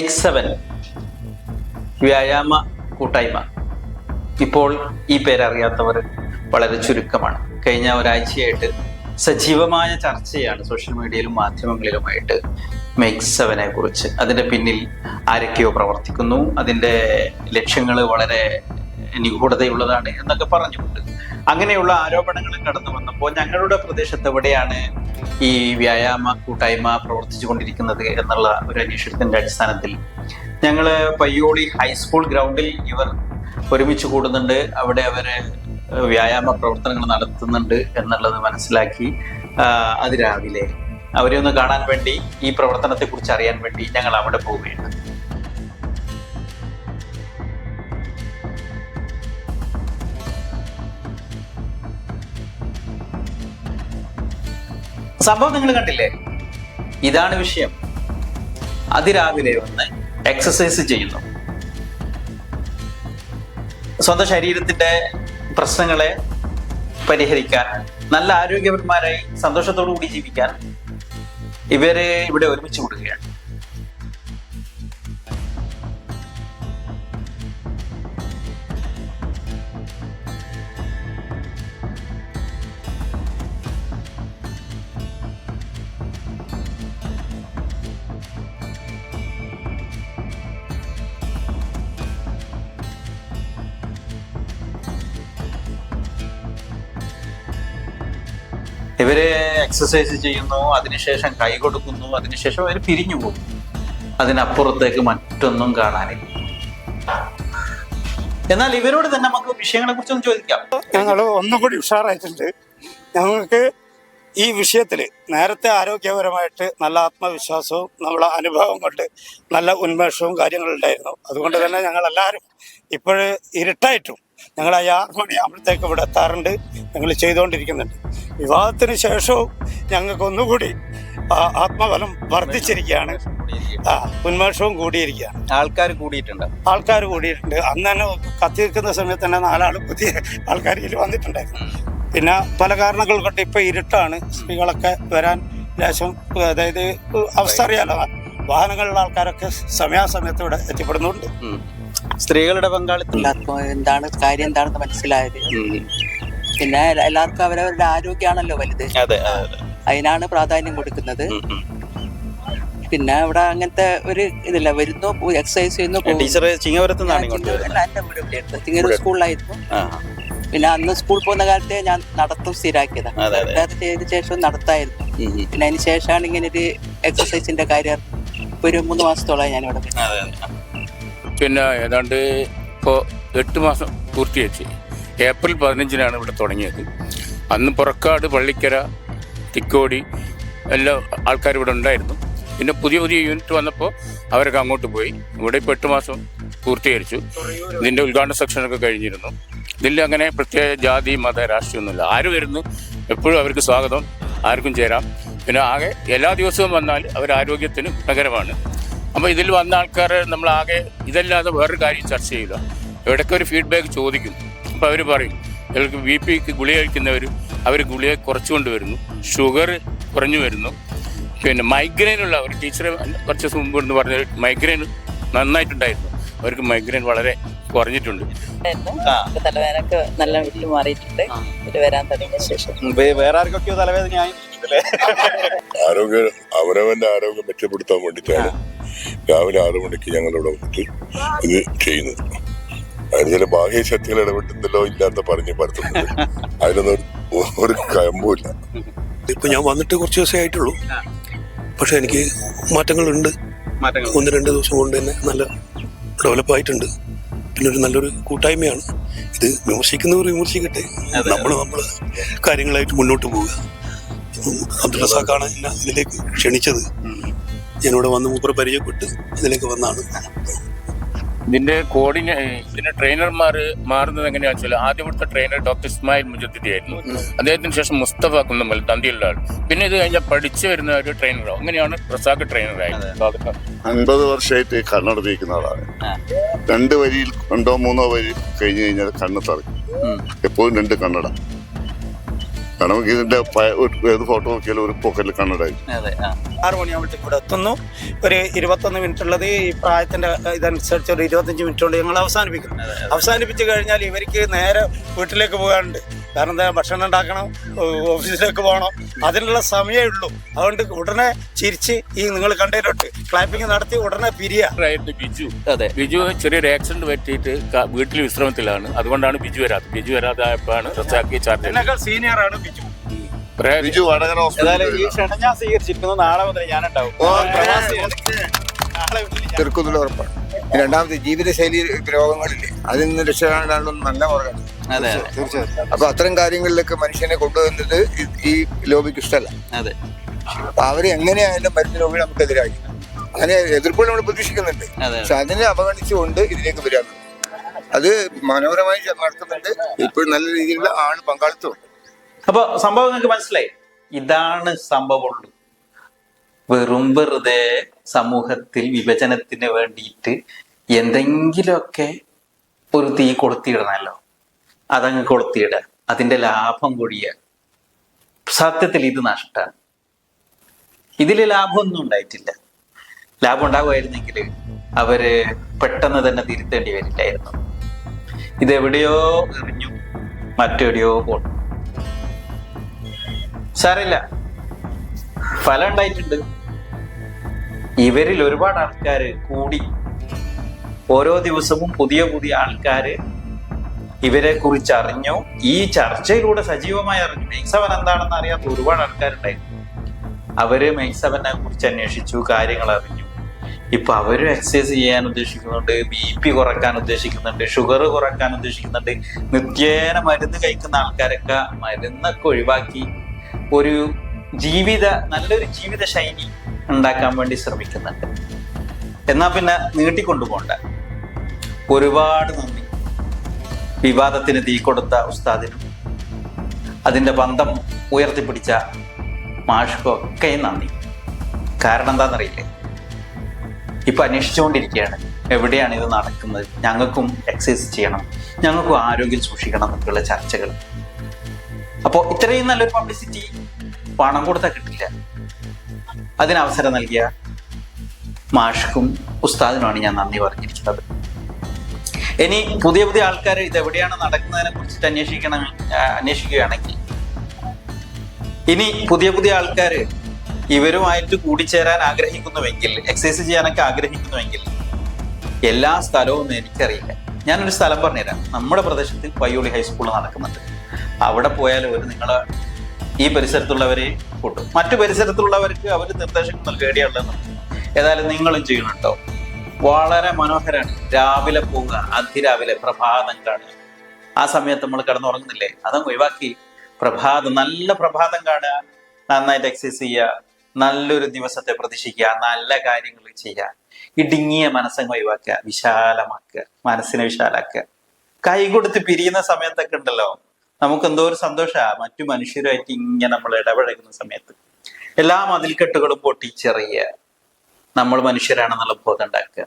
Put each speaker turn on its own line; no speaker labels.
Make seven വ്യായാമ കൂട്ടായ്മ. ഇപ്പോൾ ഈ പേരറിയാത്തവർ വളരെ ചുരുക്കമാണ്. കഴിഞ്ഞ ഒരാഴ്ചയായിട്ട് സജീവമായ ചർച്ചയാണ് സോഷ്യൽ മീഡിയയിലും മാധ്യമങ്ങളിലുമായിട്ട് മേക്ക് സെവനെ കുറിച്ച്. അതിന്റെ പിന്നിൽ ആരൊക്കെയോ പ്രവർത്തിക്കുന്നു. അതിന്റെ ലക്ഷ്യങ്ങൾ വളരെ നിഗൂഢതയുള്ളതാണ് എന്നൊക്കെ പറഞ്ഞുകൊണ്ട് അങ്ങനെയുള്ള ആരോപണങ്ങൾ കടന്നു വന്നപ്പോൾ ഞങ്ങളുടെ പ്രദേശത്ത് എവിടെയാണ് ഈ വ്യായാമ കൂട്ടായ്മ പ്രവർത്തിച്ചു കൊണ്ടിരിക്കുന്നത് എന്നുള്ള ഒരു അന്വേഷണത്തിന്റെ അടിസ്ഥാനത്തിൽ ഞങ്ങൾ പയ്യോളി ഹൈസ്കൂൾ ഗ്രൗണ്ടിൽ ഇവർ ഒരുമിച്ച് കൂടുന്നുണ്ട്. അവിടെ അവർ വ്യായാമ പ്രവർത്തനങ്ങൾ നടത്തുന്നുണ്ട് എന്നുള്ളത് മനസ്സിലാക്കി അതിരാവിലെ അവരെ ഒന്ന് കാണാൻ വേണ്ടി ഈ പ്രവർത്തനത്തെക്കുറിച്ച് അറിയാൻ വേണ്ടി ഞങ്ങൾ അവിടെ പോവുകയാണ്. സംഭവം നിങ്ങൾ കണ്ടില്ലേ? ഇതാണ് വിഷയം. അതിരാവിലെ ഒന്ന് എക്സസൈസ് ചെയ്യുന്നു. സ്വന്തം ശരീരത്തിന്റെ പ്രശ്നങ്ങളെ പരിഹരിക്കാൻ നല്ല ആരോഗ്യപരന്മാരായി സന്തോഷത്തോടു കൂടി ജീവിക്കാൻ ഇവരെ ഇവിടെ ഒരുമിച്ച് കൂടുകയാണ് ഇവർ എക്സസൈസ് ചെയ്യുന്നു അതിനുശേഷം കൈ കൊടുക്കുന്നു അതിനുശേഷം അവർ പിരിഞ്ഞു പോകും. അതിനപ്പുറത്തേക്ക് മറ്റൊന്നും കാണാനില്ല. എന്നാൽ ഇവരോട് തന്നെ നമുക്ക് വിഷയങ്ങളെ കുറിച്ചൊന്ന് ചോദിക്കാം.
ഞങ്ങൾ ഒന്നുകൂടി ഉഷാറായിട്ടുണ്ട്. ഞങ്ങൾക്ക് ഈ വിഷയത്തിൽ നേരത്തെ ആരോഗ്യപരമായിട്ട് നല്ല ആത്മവിശ്വാസവും നമ്മളെ അനുഭവം കൊണ്ട് നല്ല ഉന്മേഷവും കാര്യങ്ങളുണ്ടായിരുന്നു അതുകൊണ്ട് തന്നെ ഞങ്ങളെല്ലാവരും ഇപ്പോഴ് ഇരുട്ടായിട്ടും ഞങ്ങൾ ആ ആറ് മണിയാകുമ്പോഴത്തേക്ക് ഇവിടെ എത്താറുണ്ട്. ഞങ്ങൾ ചെയ്തുകൊണ്ടിരിക്കുന്നുണ്ട്. വിവാഹത്തിന് ശേഷവും ഞങ്ങൾക്ക് ഒന്നുകൂടി ആത്മബലം വർദ്ധിച്ചിരിക്കുകയാണ്. ആ ഉന്മേഷവും കൂടിയിരിക്കുകയാണ്.
ആൾക്കാർ കൂടിയിട്ടുണ്ട്.
ആൾക്കാർ കൂടിയിട്ടുണ്ട്. അന്ന് തന്നെ കത്തിയിരിക്കുന്ന സമയത്ത് തന്നെ നാലാൾ പുതിയ ആൾക്കാർ ഇതിൽ വന്നിട്ടുണ്ടായിരുന്നു. പിന്നെ പല കാരണങ്ങൾ കൊണ്ട് ഇപ്പം ഇരുട്ടാണ്. സ്ത്രീകളൊക്കെ വരാൻ ലേശം അതായത് അവസ്ഥ അറിയാലോ വാഹനങ്ങളിലുള്ള ആൾക്കാരൊക്കെ സമയാസമയത്ത് ഇവിടെ എത്തിപ്പെടുന്നുണ്ട്.
സ്ത്രീകളുടെ പങ്കാളിത്തം.
എന്താണ് കാര്യം എന്താണെന്ന് മനസ്സിലായത്. പിന്നെ എല്ല- എല്ലാവർക്കും അവരവരുടെ ആരോഗ്യമാണല്ലോ വലുത്
അതെ അതെ, അതെ.
അതിനാണ് പ്രാധാന്യം കൊടുക്കുന്നത്. പിന്നെ ഇവിടെ അങ്ങനത്തെ ഒരു ഇതില്ല വരുന്നു എക്സസൈസ് ചെയ്യുന്നു. ചിങ്ങൂർ സ്കൂളിലായിരുന്നു പിന്നെ അന്ന് സ്കൂൾ പോകുന്ന കാലത്തെ ഞാൻ നടത്തും. സർക്കാർ ചെയ്ത ശേഷം നടത്തായിരുന്നു. പിന്നെ അതിന് ശേഷമാണ് ഇങ്ങനെ ഒരു എക്സസൈസിന്റെ കാര്യം ഒരു മൂന്ന് മാസത്തോളമായി ഞാൻ ഇവിടെ
അതെ, അതെ.
പിന്നെ ഏതാണ്ട് ഇപ്പോ എട്ട് മാസം പൂർത്തിയാക്കി ഏപ്രിൽ പതിനഞ്ചിനാണ് ഇവിടെ തുടങ്ങിയത്. അന്ന് പുറക്കാട് പള്ളിക്കര തിക്കോടി എല്ലാ ആൾക്കാർ ഇവിടെ ഉണ്ടായിരുന്നു. പിന്നെ പുതിയ പുതിയ യൂണിറ്റ് വന്നപ്പോൾ അവരൊക്കെ അങ്ങോട്ട് പോയി. ഇവിടെ ഇപ്പോൾ എട്ട് മാസം പൂർത്തീകരിച്ചു. ഇതിന്റെ ഉദ്ഘാടന സെക്ഷനൊക്കെ കഴിഞ്ഞിരുന്നു. ഇതിൽ അങ്ങനെ പ്രത്യേക ജാതി മത രാഷ്ട്രീയമൊന്നുമില്ല ആര് വരുന്നു? എപ്പോഴും അവർക്ക് സ്വാഗതം. ആർക്കും ചേരാം. പിന്നെ ആകെ എല്ലാ ദിവസവും വന്നാൽ അവർ ആരോഗ്യത്തിന് ഗുണകരമാണ്. അപ്പോൾ ഇതിൽ വന്ന ആൾക്കാർ നമ്മൾ ആകെ ഇതല്ലാതെ വേറൊരു കാര്യം ചർച്ച ചെയ്യുക ഇടയ്ക്ക് ഒരു ഫീഡ്ബാക്ക് ചോദിക്കും അപ്പോൾ അവർ പറയും ഇവർക്ക് ബി പിക്ക് ഗുളിക കഴിക്കുന്നവർ അവർ ഗുളിക കുറച്ചുകൊണ്ട് വരുന്നു ഷുഗർ കുറഞ്ഞു വരുന്നു. പിന്നെ മൈഗ്രെയിൻ ഉള്ളവർ ടീച്ചർ കുറച്ച് ദിവസം മുമ്പ് എന്ന് പറഞ്ഞ മൈഗ്രെയിൻ നന്നായിട്ടുണ്ടായിരുന്നു. അവർക്ക് മൈഗ്രെയിൻ വളരെ കുറഞ്ഞിട്ടുണ്ട്.
ആ.
തലവേദനക്ക് നല്ല വിട്ടു മാറിയിട്ടുണ്ട്. ഇത് വരാൻ തുടങ്ങിയ ശേഷം.
വേറെ ആർക്കൊക്കെയോ തലവേദനയായി? അല്ലേ?
ആരോഗ്യ അവനവന്റെ ആരോഗ്യം മെച്ചപ്പെടുത്താൻ വേണ്ടിയിട്ടാണ് രാവിലെ ആറു മണിക്ക് ഞങ്ങളിവിടെ വന്നിട്ട് ഇത് ചെയ്യുന്നത്. അതിന് ചില ബാഹ്യ ശക്തികൾ ഇടപെട്ടുന്നല്ലോ ഇല്ലാത്ത പറഞ്ഞ് പരത്തുന്നുണ്ട് അതിനൊന്നും ഒരു- കയമ്പുമില്ല
ഇപ്പൊ ഞാൻ വന്നിട്ട് കുറച്ച് ദിവസമേ ആയിട്ടുള്ളൂ. പക്ഷെ എനിക്ക് മാറ്റങ്ങളുണ്ട്.
മാറ്റങ്ങൾ.
ഒന്ന് രണ്ട് ദിവസം കൊണ്ട് തന്നെ നല്ല ഡെവലപ്പ് ആയിട്ടുണ്ട് പിന്നെ ഒരു നല്ലൊരു കൂട്ടായ്മയാണ്. ഇത് വിമർശിക്കുന്നവർ വിമർശിക്കട്ടെ. നമ്മൾ നമ്മൾ കാര്യങ്ങളായിട്ട് മുന്നോട്ട് പോവുക. അബ്ദുൾ റസാഖാണ് എന്നെ ഇതിലേക്ക് ക്ഷണിച്ചത്. ഞാനിവിടെ വന്ന് മൂപ്പർ പരിചയപ്പെട്ട് ഇതിലേക്ക് വന്നാണ്.
ഇതിന്റെ കോർഡിനേ ഇതിന്റെ ട്രെയിനർമാർ മാറുന്നത് എങ്ങനെയാണെന്ന് വെച്ചാൽ ആദ്യം ഇവിടുത്തെ ട്രെയിനർ ഡോക്ടർ ഇസ്മായിൽ മുജദ്ദിദി ആയിരുന്നു. അദ്ദേഹത്തിന് ശേഷം മുസ്തഫ കുന്നമ്മൽ തന്തിയുള്ള ആൾ. പിന്നെ ഇത് കഴിഞ്ഞാൽ പഠിച്ചു വരുന്ന ഒരു ട്രെയിനറോ അങ്ങനെയാണ് റസാഖ് ട്രെയിനറായത്
അൻപത് വർഷമായിട്ട് കണ്ണട ആളാണ്. രണ്ട് വരിയിൽ രണ്ടോ മൂന്നോ വരി കഴിഞ്ഞു കഴിഞ്ഞാൽ കണ്ണ് തറക്കും എപ്പോഴും രണ്ട് കണ്ണട. നമുക്ക് ഇതിന്റെ ഏത് ഫോട്ടോ നോക്കിയാലും ഒരു പോക്കറ്റിൽ കണ്ണടായി
ആറ് മണിയാകുമ്പോഴത്തേക്ക് ഇവിടെ എത്തുന്നു. ഒരു ഇരുപത്തൊന്ന് മിനിറ്റ് ഉള്ളത് ഈ പ്രായത്തിന്റെ ഇതനുസരിച്ച് ഒരു ഇരുപത്തഞ്ച് മിനിറ്റ് കൊണ്ട് ഞങ്ങൾ അവസാനിപ്പിക്കും. അവസാനിപ്പിച്ചു കഴിഞ്ഞാൽ ഇവർക്ക് നേരെ വീട്ടിലേക്ക് പോകാനുണ്ട്. കാരണം എന്താ ഭക്ഷണം ഉണ്ടാക്കണം ഓഫീസിലേക്ക് പോകണം. അതിനുള്ള സമയമേ ഉള്ളൂ. അതുകൊണ്ട് ഉടനെ ചിരിച്ച് ഈ നിങ്ങൾ കണ്ടതിലോട്ട് ക്ലാപ്പിംഗ് നടത്തി ഉടനെ
പിരിയായിട്ട് ബിജു.
അതെ.
ബിജു ചെറിയൊരു ആക്സിഡന്റ് പറ്റിയിട്ട് വീട്ടിൽ വിശ്രമത്തിലാണ്. അതുകൊണ്ടാണ് ബിജു വരാത്തത് ബിജു വരാതായപ്പോഴാണ് റദ്ദാക്കി ചാർജ്
എന്നൊക്കെ സീനിയർ ആണ് ബിജു.
ബിജു വടകര
ഏതായാലും ഈ ക്ഷണം ഞാൻ സ്വീകരിച്ചിരിക്കുന്നു. നാളെ മുതൽ ഞാനുണ്ടാവും.
ഉറപ്പാണ്. രണ്ടാമത് ജീവിതശൈലി രോഗങ്ങളില്ലേ? അതിൽ നിന്ന് രക്ഷപ്പെടാനുള്ള നല്ല മാർഗമാണ്.
അതെ അതെ.
തീർച്ചയായും അപ്പൊ അത്തരം കാര്യങ്ങളിലൊക്കെ മനുഷ്യനെ കൊണ്ടുവന്നത് ഈ- ഈ ലോബിക്ക് ഇഷ്ടമല്ല.
അതെ.
അപ്പൊ അവർ എങ്ങനെയായാലും മരുന്ന് ലോബി നമുക്കെതിരായി. അങ്ങനെ എതിർപ്പുകൾ നമ്മൾ പ്രതീക്ഷിക്കുന്നുണ്ട്.
അതെ.
പക്ഷെ അതിനെ അവഗണിച്ചുകൊണ്ട് ഇതിലേക്ക് വരാൻ അത് മനോഹരമായി നടക്കുന്നുണ്ട്. ഇപ്പോൾ നല്ല രീതിയിലുള്ള ആണ് പങ്കാളിത്തമുണ്ട്
അപ്പൊ സംഭവം നിങ്ങൾക്ക് മനസ്സിലായി? ഇതാണ് സംഭവമുള്ളൂ. വെറും വെറുതെ സമൂഹത്തിൽ വിഭജനത്തിന് വേണ്ടിയിട്ട് എന്തെങ്കിലുമൊക്കെ ഒരു തീ കൊളുത്തിയിടണമല്ലോ അതങ്ങ് കൊളുത്തിയിടുക അതിന്റെ ലാഭം കൂടിയ സത്യത്തിൽ ഇത് നഷ്ടമാണ്. ഇതിൽ ലാഭമൊന്നും ഉണ്ടായിട്ടില്ല. ലാഭം ഉണ്ടാകുമായിരുന്നെങ്കിൽ അവർ പെട്ടെന്ന് തന്നെ തിരുത്തേണ്ടി വരില്ലായിരുന്നു. ഇതെവിടെയോ എറിഞ്ഞു മറ്റെവിടെയോ പോണു സാറില്ല ഫലം ഉണ്ടായിട്ടുണ്ട്. ഇവരിൽ ഒരുപാട് ആൾക്കാർ കൂടി ഓരോ ദിവസവും പുതിയ പുതിയ ആൾക്കാര് ഇവരെ കുറിച്ച് അറിഞ്ഞു. ഈ ചർച്ചയിലൂടെ സജീവമായി അറിഞ്ഞു. മെയ്സവൻ എന്താണെന്ന് അറിയാത്ത ഒരുപാട് ആൾക്കാരുണ്ടായിരുന്നു. അവർ മെയ്സവനെ കുറിച്ച് അന്വേഷിച്ചു കാര്യങ്ങൾ അറിഞ്ഞു. ഇപ്പൊ അവരും എക്സസൈസ് ചെയ്യാൻ ഉദ്ദേശിക്കുന്നുണ്ട് ബി പി കുറയ്ക്കാൻ ഉദ്ദേശിക്കുന്നുണ്ട് ഷുഗർ കുറയ്ക്കാൻ ഉദ്ദേശിക്കുന്നുണ്ട്. നിത്യേന മരുന്ന് കഴിക്കുന്ന ആൾക്കാരൊക്കെ മരുന്നൊക്കെ ഒഴിവാക്കി ഒരു ജീവിത നല്ലൊരു ജീവിത ശൈലി ഉണ്ടാക്കാൻ വേണ്ടി ശ്രമിക്കുന്നുണ്ട്. എന്നാ പിന്നെ നീട്ടിക്കൊണ്ടുപോകണ്ട. ഒരുപാട് നന്ദി. വിവാദത്തിന് തീ കൊടുത്ത ഉസ്താദിനും അതിന്റെ ബന്ധം ഉയർത്തിപ്പിടിച്ച മാഷ്ക്കും ഒക്കെ നന്ദി. കാരണം എന്താണെന്നറിയില്ലേ? ഇപ്പം അന്വേഷിച്ചുകൊണ്ടിരിക്കുകയാണ്. എവിടെയാണ് ഇത് നടക്കുന്നത്? ഞങ്ങൾക്കും എക്സസൈസ് ചെയ്യണം. ഞങ്ങൾക്കും ആരോഗ്യം സൂക്ഷിക്കണം എന്നൊക്കെയുള്ള ചർച്ചകൾ. അപ്പോൾ ഇത്രയും നല്ലൊരു പബ്ലിസിറ്റി പണം കൊടുത്താൽ കിട്ടില്ല അതിന് അവസരം നൽകിയ മാഷ്ക്കും ഉസ്താദിനുമാണ് ഞാൻ നന്ദി പറഞ്ഞിരിക്കുന്നത്. ഇനി പുതിയ പുതിയ ആൾക്കാർ ഇത് എവിടെയാണ് നടക്കുന്നതിനെ കുറിച്ചിട്ട് അന്വേഷിക്കണം അന്വേഷിക്കുകയാണെങ്കിൽ. ഇനി പുതിയ പുതിയ ആൾക്കാർ ഇവരുമായിട്ട് കൂടിച്ചേരാൻ ആഗ്രഹിക്കുന്നുവെങ്കിൽ എക്സസൈസ് ചെയ്യാനൊക്കെ ആഗ്രഹിക്കുന്നുവെങ്കിൽ എല്ലാ സ്ഥലവും എനിക്കറിയില്ല. ഞാനൊരു സ്ഥലം പറഞ്ഞുതരാം. നമ്മുടെ പ്രദേശത്ത് പയ്യോളി ഹൈസ്കൂൾ നടക്കുന്നുണ്ട്. അവിടെ പോയാലും ഒരു നിങ്ങൾ ഈ പരിസരത്തുള്ളവരെ കൂട്ടും. മറ്റു പരിസരത്തുള്ളവർക്ക് അവർ നിർദ്ദേശങ്ങൾ നൽകേണ്ടിയുള്ളതെന്ന് ഏതായാലും നിങ്ങളും ചെയ്യണം കേട്ടോ. വളരെ മനോഹരമാണ് രാവിലെ പോവുക അതിരാവിലെ പ്രഭാതം കാണുക. ആ സമയത്ത് നമ്മൾ കിടന്നുറങ്ങുന്നില്ലേ? അതങ്ങ് ഒഴിവാക്കി. പ്രഭാതം നല്ല പ്രഭാതം കാണുക നന്നായിട്ട് എക്സസൈസ് ചെയ്യുക നല്ലൊരു ദിവസത്തെ പ്രതീക്ഷിക്കുക നല്ല കാര്യങ്ങൾ ചെയ്യുക ഇടുങ്ങിയ മനസ്സങ്ങ് ഒഴിവാക്കുക വിശാലമാക്കുക മനസ്സിനെ വിശാലാക്കുക. കൈ കൊടുത്ത് പിരിയുന്ന സമയത്തൊക്കെ ഉണ്ടല്ലോ. നമുക്ക് എന്തോ ഒരു സന്തോഷമാണ് മറ്റു മനുഷ്യരുമായിട്ട് ഇങ്ങനെ നമ്മൾ ഇടപഴകുന്ന സമയത്ത്. എല്ലാ മതിൽക്കെട്ടുകളും പൊട്ടിച്ചെറിയുക. നമ്മൾ മനുഷ്യരാണെന്നുള്ള ബോധം ഉണ്ടാക്കുക.